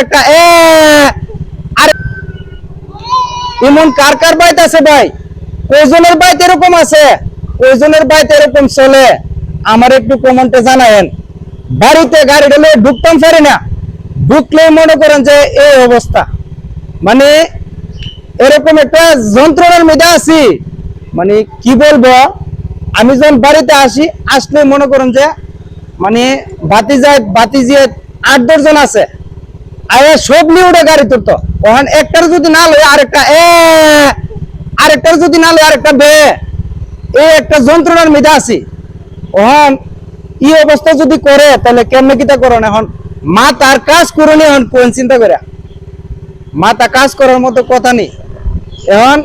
একটা, এ! আরে! এমন কার কার বাইতে আছে ভাই? কয়জনের এরকম আছে? কয়জনের এরকম চলে? আমার একটু কমেন্টে জানায়েন। বাড়িতে গাড়িটা লয়ে ঢুকতাম পারি না। ঢুকলে মনে করেন যে এই অবস্থা। মানে এরকম একটা যন্ত্রণার মধ্যে আছি। মানে কি বলব? আমি যখন বাড়িতে আসি, আসলে মনে করেন যে মানে বাতি যায় বাতি যে আট দশজন আছে। আরে সব নিয়ে উঠে গাড়ি তুলতো ওখান একটার যদি না লয়, আরেকটা এ, আরেকটার যদি না লয়, আরেকটা বে। এই একটা যন্ত্রণার মধ্যে আছি। ওখান এই অবস্থা যদি করে, তাহলে কেমনে কিতা করেন এখন মা তার কাজ করুন এখন কোন চিন্তা করে? মাথা কাজ করার মতো কথা নেই। এখন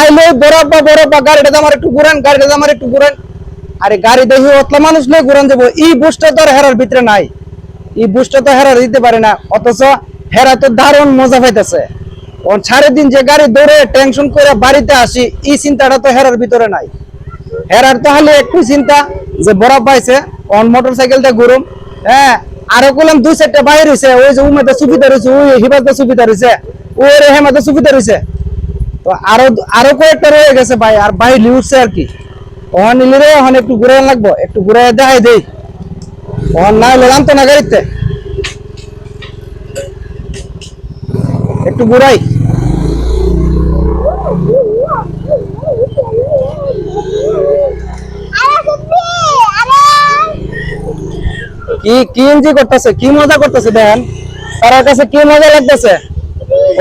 আইলে, বরফ বরফ গাড়িটা আমার একটু ঘুরান, গাড়িটা আমার একটু ঘুরান। আরে গাড়ি দেখি অতলা মানুষ নয় ঘুরান যাব। এই বুসটা তো আর হেরার ভিতরে নাই। এই বুসটা তো হেরার দিতে পারে না, অথচ হেরা তো দারুণ মজা পাইতেছে। ওর সাড়ে দিন যে গাড়ি দৌড়ে টেনশন করে বাড়িতে আসি, এই চিন্তাটা তো হেরার ভিতরে নাই। হেরার তাহলে একটু চিন্তা, যে বরফ পাইছে অন মোটর সাইকেলটা ঘুরুম হ্যাঁ আরও কলাম দুই চারটা বাইর হয়েছে ওই যে উমেতে সুবিধা রয়েছে ওই হিবাতে সুবিধা রয়েছে ওই রে হেমাতে সুবিধা রয়েছে তো আরও আরও কয়েকটা রয়ে গেছে ভাই, আর ভাই উঠছে আর কি। ওখান নিলে রে ওখানে একটু ঘুরে লাগবো, একটু ঘুরে দেখাই দেই। ওখান না হলে নামতো একটু ঘুরাই। কি কি এনজি করতেছে? কি মজা করতেছে দেখেন। তার কাছে কি মজা লাগতেছে?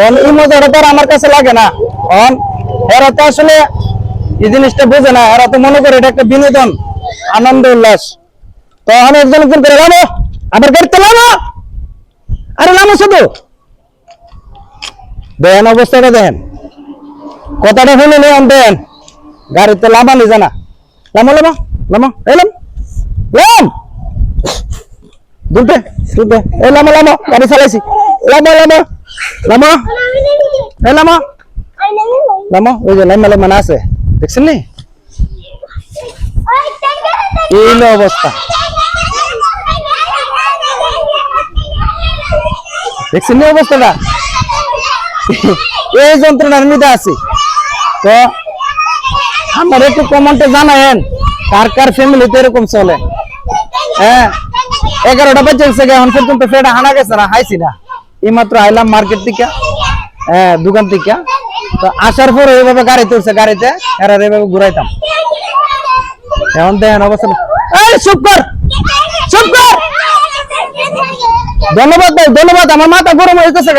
অন, এই মজাটা তো আমার কাছে লাগে না। অন, এরা তো আসলে এই জিনিসটা বোঝে না। এরা তো মনে করে এটা একটা বিনোদন, আনন্দ, উল্লাস। তো আমি একজন একজন করে নামো আবার গাড়িতে নামো আরে নামো শুধু। দেখেন অবস্থাটা দেখেন কথাটা শুনে নেন দেন। গাড়িতে লামানি জানা। লামো লামো লামো এলাম লাম। দুলতে দুলতে। এ লামো লামো গাড়ি চালাইছি। লামো লামো লামো। এ লামো। লামো ওই যে লাইমা লাইমা না আছে। দেখছেন নি? এই অবস্থা। দেখছেন নি অবস্থাটা? এই যন্ত্রণার মধ্যে আছি। তো আমার একটু কমেন্টে জানায়েন, কার কার ফ্যামিলিতে এরকম চলে? হ্যাঁ এগারোটা বাজে গেছে এখন পর্যন্ত ফেটা হানা গেছে না হাইছি না। এইমাত্র আইলাম মার্কেট থেকে হ্যাঁ দোকান থেকে। তো আসার পরে এইভাবে গাড়ি তুলছে, গাড়িতে এরা এইভাবে ঘুরাইতাম। এখন দেখেন অবস্থা। এই, চুপ কর! চুপ কর! ধন্যবাদ ভাই ধন্যবাদ। আমার মাথা গরম হয়ে গেছে